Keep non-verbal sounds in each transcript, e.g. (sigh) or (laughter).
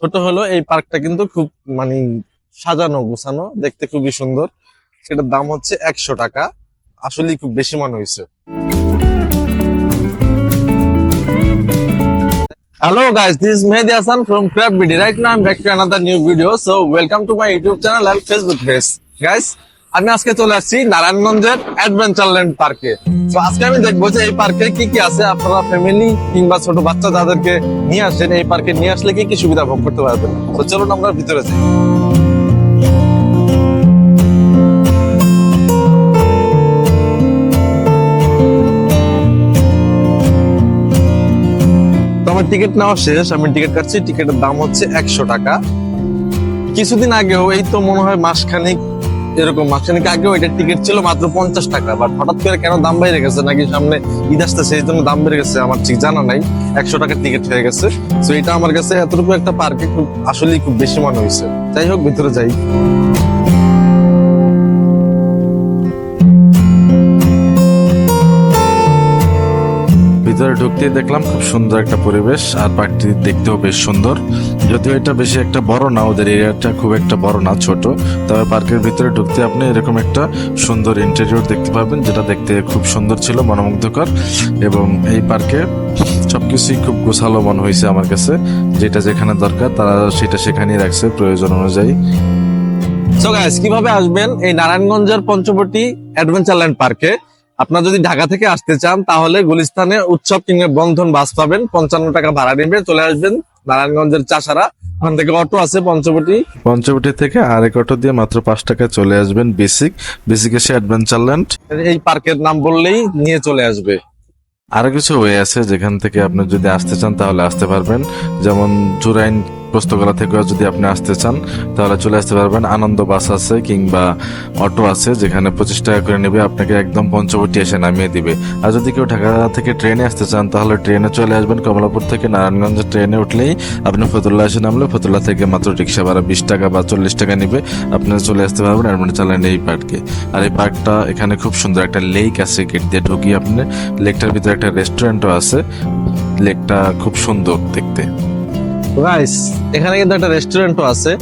ছোট হলো এই পার্কটা কিন্তু খুব মানে সাজানো গোছানো দেখতে খুবই সুন্দর সেটার দাম হচ্ছে একশো টাকা আসলেই খুব বেশি মনে হয়েছে Hello guys, this is Mehdi Hassan from Crab BD. Right now I'm back to another new video. So welcome to my YouTube channel and Facebook page. Guys, আমি আজকে চলে আসছি নারায়ণগঞ্জের অ্যাডভেঞ্চারল্যান্ড পার্কে তো আজকে আমি দেখব যে এই পার্কে কি কি আছে আপনারা ফ্যামিলি কিংবা ছোট বাচ্চা যাদেরকে নিয়ে আসেন, এই পার্কে নিয়ে আসলে কি কি সুবিধা ভোগ করতে পারবেন? তো চলুন আমরা ভিতরে যাই। আমার টিকিট নেওয়া শেষ, আমি টিকিট কাটছি টিকিটের দাম হচ্ছে একশো টাকা। কিছুদিন আগেও, এই তো মনে হয় মাসখানিক এরকম মাসখানিক আগেও এটার টিকিট ছিল মাত্র পঞ্চাশ টাকা বাট হঠাৎ করে কেন দাম বেড়ে গেছে নাকি সামনে ঈদ আসতে সেই জন্য দাম বেড়ে গেছে আমার ঠিক জানা নাই, একশো টাকার টিকিট হয়ে গেছে। তো এটা আমার কাছে এতটুকু একটা পার্কে খুব আসলেই খুব বেশি মনে হয়েছে। যাই হোক, ভিতরে যাই। ভিতরে ঢুকতেই দেখলাম খুব সুন্দর একটা পরিবেশ, আর পার্কটি দেখতেও বেশ সুন্দর। যদিও এটা বেশি একটা বড় না, ওদের এরিয়াটা খুব একটা বড় না, ছোট। তবে পার্কের ভিতরে ঢুকতে আপনি এরকম একটা সুন্দর ইন্টেরিয়র দেখতে পাবেন যেটা দেখতে খুব সুন্দর ছিল, মনোমুগ্ধকর। এবং এই পার্কে সবকিছুই খুব গোছালো মনে হয়েছে আমার কাছে। যেটা যেখানে দরকার, তারা সেটা সেখানেই রাখছে প্রয়োজন অনুযায়ী। সো গাইস কীভাবে আসবেন এই নারায়ণগঞ্জের পঞ্চবটি অ্যাডভেঞ্চারল্যান্ড পার্কে আপনার যদি ঢাকা থেকে আসতে চান তাহলে গুলিস্তানে উৎসব কিংবা বন্ধন বাস পাবেন। পঞ্চান্ন টাকা ভাড়া নেবে চলে আসবেন নারায়ণগঞ্জের চাষারা। ওখান থেকে অটো আছে পঞ্চবটি। পঞ্চবটি থেকে আরেক অটো দিয়ে মাত্র পাঁচ টাকায় চলে আসবেন বেসিক। বেসিক এসে অ্যাডভেঞ্চারল্যান্ড এই পার্কের নাম বললেই নিয়ে চলে আসবে। আরও কিছু ওয়ে আছে যেখান থেকে আপনি যদি আসতে চান তাহলে আসতে পারবেন। যেমন জুরাইন পোস্তগোলা থেকেও যদি আপনি আসতে চান, তাহলে চলে আসতে পারবেন আনন্দ বাস আছে কিংবা অটো আছে, যেখানে পঁচিশ টাকা করে নেবে, আপনাকে একদম পঞ্চবটি এসে নামিয়ে দিবে। আর যদি কেউ ঢাকা থেকে ট্রেনে আসতে চান, তাহলে ট্রেনে চলে আসবেন কমলাপুর থেকে নারায়ণগঞ্জের ট্রেনে উঠলেই আপনি ফতুল্লা এসে নামলে ফতুল্লা থেকে মাত্র রিক্সা ভাড়া বিশ টাকা বা চল্লিশ টাকা নিবে, আপনি চলে আসতে পারবেন অ্যাডমিট চালান এই পার্কে আর এই পার্কটা এখানে খুব সুন্দর একটা লেক আছে, গেট দিয়ে ঢুকিয়ে আপনি লেকটার ভিতরে একটা রেস্টুরেন্টও আছে। লেকটা খুব সুন্দর দেখতে। গাইস এখানে কিন্তু একটা রেস্টুরেন্টও আছে।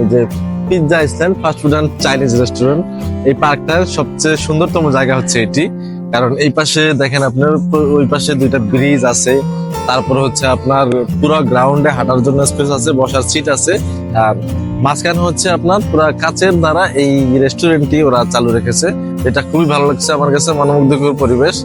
এই যে pizza fast food and Chinese restaurant এই পার্কটার সবচেয়ে সুন্দরতম জায়গা হচ্ছে এটি। কারণ এই পাশে দেখেন আপনার, ওই পাশে দুইটা ব্রিজ আছে। তারপর হচ্ছে আপনার পুরো গ্রাউন্ডে হাঁটার জন্য স্পেস আছে, বসার সিট আছে। আর মাঝখানে হচ্ছে আপনার পুরো কাচের দ্বারা এই রেস্টুরেন্টটি ওরা চালু রেখেছে। এটা খুবই ভালো লাগছে আমার কাছে মনোমুগ্ধকর পরিবেশ।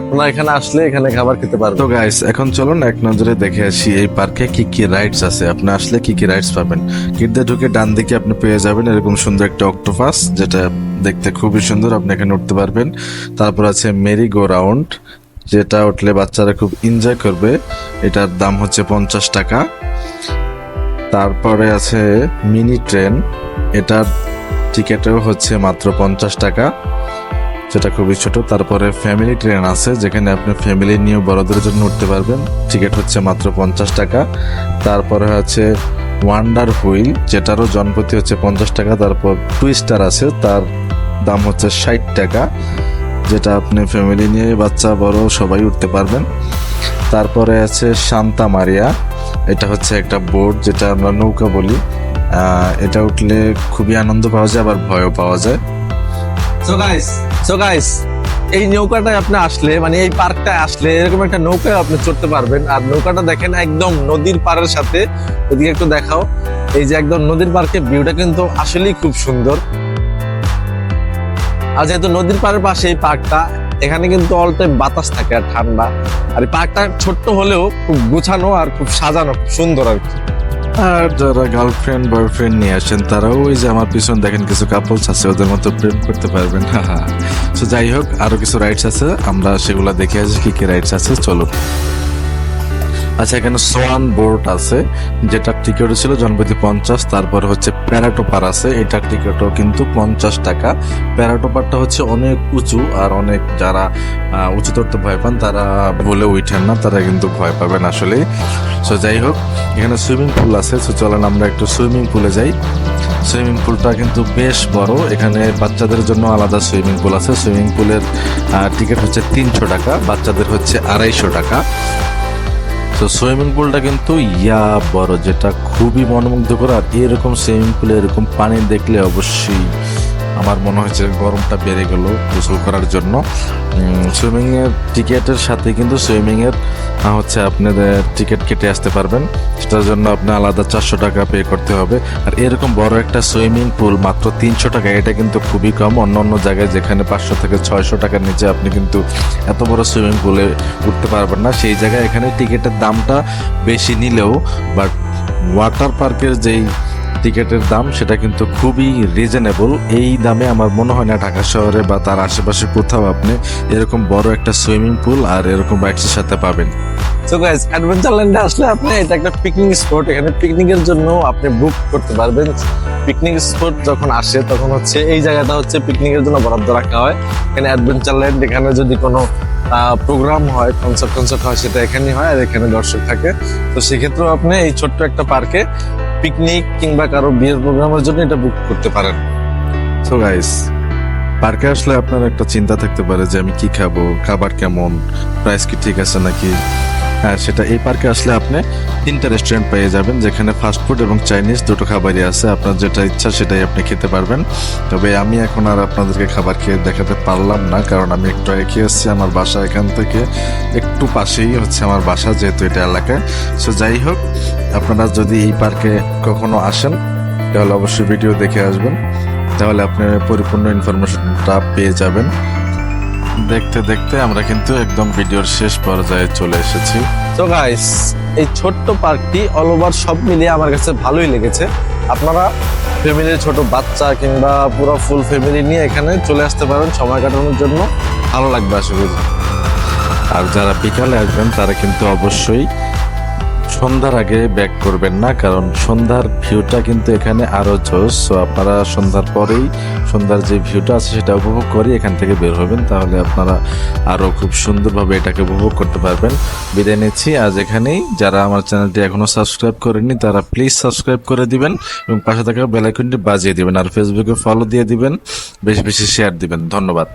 আপনারা এখানে আসলে এখানে খাবার খেতে পারবেন তো গাইস এখন চলুন এক নজরে দেখে আসি, এই পার্কে কি কি রাইডস আছে? আপনি আসলে কি কি রাইডস পাবেন? গির্দে ঢুকে ডান দিকে আপনি পেয়ে যাবেন এরকম সুন্দর একটা অক্টোপাস যেটা দেখতে খুবই সুন্দর, আপনি এখানে উঠতে পারবেন। তারপর আছে মেরি গো রাউন্ড যেটা উঠলে বাচ্চারা খুব এনজয় করবে। এটার দাম হচ্ছে পঞ্চাশ টাকা। তারপরে আছে মিনি ট্রেন এটার টিকেটও হচ্ছে মাত্র পঞ্চাশ টাকা। যেটা খুবই ছোট। তারপরে ফ্যামিলি ট্রেন আছে, যেখানে আপনি ফ্যামিলি নিয়ে বড়দের জন্য উঠতে পারবেন। টিকিট হচ্ছে মাত্র পঞ্চাশ টাকা। তারপরে হচ্ছে ওয়ান্ডার হুইল যেটারও জনপ্রতি হচ্ছে পঞ্চাশ টাকা। তারপর টুইস্টার আছে, তার দাম হচ্ছে ষাট টাকা, যেটা আপনি ফ্যামিলি নিয়ে বাচ্চা, বড় সবাই উঠতে পারবেন। তারপরে আছে শান্তা মারিয়া এটা হচ্ছে একটা বোট যেটা আমরা নৌকা বলি। এটা উঠলে খুবই আনন্দ পাওয়া যায়, আবার ভয়ও পাওয়া যায়। সো গাইস এই নৌকাটায় আপনি আসলে মানে এই পার্কটায় আসলে এরকম একটা নৌকায় আপনি চড়তে পারবেন। আর নৌকাটা দেখেন একদম নদীর পাড়ের সাথে। ওদিকে একটু দেখাও। এই যে একদম নদীর পার্কে ভিউটা কিন্তু আসলেই খুব সুন্দর। আর যেহেতু নদীর পাড়ের পাশে এই পার্কটা, এখানে কিন্তু অল টাইম বাতাস থাকে আর ঠান্ডা। আর এই পার্কটা ছোট্ট হলেও খুব গুছানো আর খুব সাজানো, খুব সুন্দর আর কি। আর যারা গার্লফ্রেন্ড বয়ফ্রেন্ড নিয়ে আসেন, তারাও ওই যে আমার পিছন দেখেন কিছু কাপলস আছে, ওদের মতো প্রেম করতে পারবেন। (laughs) তো যাই হোক আরও কিছু রাইটস আছে, আমরা সেগুলো দেখে আসি, কী কী রাইটস আছে, চলো। আচ্ছা এখানে সোয়ান বোর্ড আছে যেটার টিকিট ছিল জনপ্রতি পঞ্চাশ, তারপর হচ্ছে প্যারাটোপার আছে এটার টিকিটও কিন্তু পঞ্চাশ টাকা। প্যারাটোপারটা হচ্ছে অনেক উঁচু, আর অনেক যারা উঁচু ধরতে ভয় পান, তারা বলে উঠেন না, তারা কিন্তু ভয় পাবেন আসলে সো যাই হোক, এখানে সুইমিং পুল আছে সো চলেন আমরা একটু সুইমিং পুলে যাই। সুইমিং পুলটা কিন্তু বেশ বড়, এখানে বাচ্চাদের জন্য আলাদা সুইমিং পুল আছে। সুইমিং পুলের টিকিট হচ্ছে তিনশো টাকা, বাচ্চাদের হচ্ছে আড়াইশো টাকা। তো সুইমিং পুলটা কিন্তু ইয়া বড়, যেটা খুবই মনোমুগ্ধকর। আর এরকম সুইমিং পুলে এরকম পানি দেখলে অবশ্যই আমার মনে হচ্ছে গরমটা বেড়ে গেল গোসল করার জন্য। সুইমিংয়ের টিকেটের সাথে কিন্তু সুইমিংয়ের হচ্ছে আপনাদের টিকিট কেটে আসতে পারবেন। সেটার জন্য আপনি আলাদা চারশো টাকা পে করতে হবে। আর এরকম বড় একটা সুইমিং পুল মাত্র তিনশো টাকা, এটা কিন্তু খুবই কম। অন্য অন্য জায়গায় যেখানে পাঁচশো থেকে ছয়শো টাকার নিচে আপনি কিন্তু এত বড় সুইমিং পুলে উঠতে পারবেন না। সেই জায়গায় এখানে টিকিটের দামটা বেশি নিলেও বাট ওয়াটার পার্কের যেই টিকিটের দাম, সেটা কিন্তু খুবই রিজনেবল এই দামে আমার মনে হয় না ঢাকা শহরে বা তার আশেপাশে কোথাও আপনি এরকম বড় একটা সুইমিং পুল আর এরকম রাইডসের সাথে পাবেন। সো গাইস অ্যাডভেঞ্চারল্যান্ডে আসলে আপনি এটা একটা পিকনিক স্পট এখানে পিকনিকের জন্য আপনি বুক করতে পারবেন। পিকনিক স্পট যখন আসে, তখন হচ্ছে এই জায়গাটা হচ্ছে পিকনিকের জন্য বরাদ্দ রাখা হয়। এখানে অ্যাডভেঞ্চারল্যান্ড এখানে যদি কোনো প্রোগ্রাম হয় কনসার্ট কনসার্ট হয়, সেটা এখানেই হয় আর এখানে দর্শক থাকে। তো সেক্ষেত্রেও আপনি এই ছোট্ট একটা পার্কে পিকনিক কিংবা কারও বিয়ের প্রোগ্রামের জন্য এটা বুক করতে পারেন। সো গাইস পার্কে আসলে আপনার একটা চিন্তা থাকতে পারে যে আমি কি খাব, খাবার কেমন প্রাইস কি ঠিক আছে নাকি? সেটা এই পার্কে আসলে আপনি তিনটা রেস্টুরেন্ট পেয়ে যাবেন, যেখানে ফাস্টফুড এবং চাইনিজ দুটো খাবারই আছে। আপনার যেটা ইচ্ছা সেটাই আপনি খেতে পারবেন। তবে আমি এখন আর আপনাদেরকে খাবার খেয়ে দেখাতে পারলাম না, কারণ আমি একটু আগে খেয়ে এসেছি আমার বাসা এখান থেকে। একটু পাশেই হচ্ছে আমার বাসা, যেহেতু এটা এলাকায় সো যাই হোক, আপনারা যদি এই পার্কে কখনো আসেন, তাহলে অবশ্যই ভিডিও দেখে আসবেন। তাহলে আপনি পরিপূর্ণ ইনফরমেশনটা পেয়ে যাবেন। দেখতে দেখতে আমরা কিন্তু একদম ভিডিওর শেষ পর্যায়ে চলে এসেছি। তো গাইস এই ছোট্ট পার্কটি অল ওভার সব মিলিয়ে আমার কাছে ভালোই লেগেছে। আপনারা ফ্যামিলির ছোট বাচ্চা কিংবা পুরো ফুল ফ্যামিলি নিয়ে এখানে চলে আসতে পারেন সময় কাটানোর জন্য। ভালো লাগবে আশা করি। আর যারা বিকালে আসবেন, তারা কিন্তু অবশ্যই সন্ধ্যার আগে ব্যাক করবেন না, কারণ সন্ধ্যার ভিউটা কিন্তু এখানে আরও জোস সো আপনারা সন্ধ্যার পরেই সন্ধ্যার যে ভিউটা আছে সেটা উপভোগ করে এখান থেকে বের হবেন, তাহলে আপনারা আরও খুব সুন্দরভাবে এটাকে উপভোগ করতে পারবেন। বিদায় নিচ্ছি, আজ এখানেই। যারা আমার চ্যানেলটি এখনও সাবস্ক্রাইব করেনি তারা প্লিজ সাবস্ক্রাইব করে দিবেন এবং পাশে থাকা বেলাইকনটি বাজিয়ে দিবেন, আর ফেসবুকে ফলো দিয়ে দিবেন, বেশি বেশি শেয়ার দিবেন। ধন্যবাদ।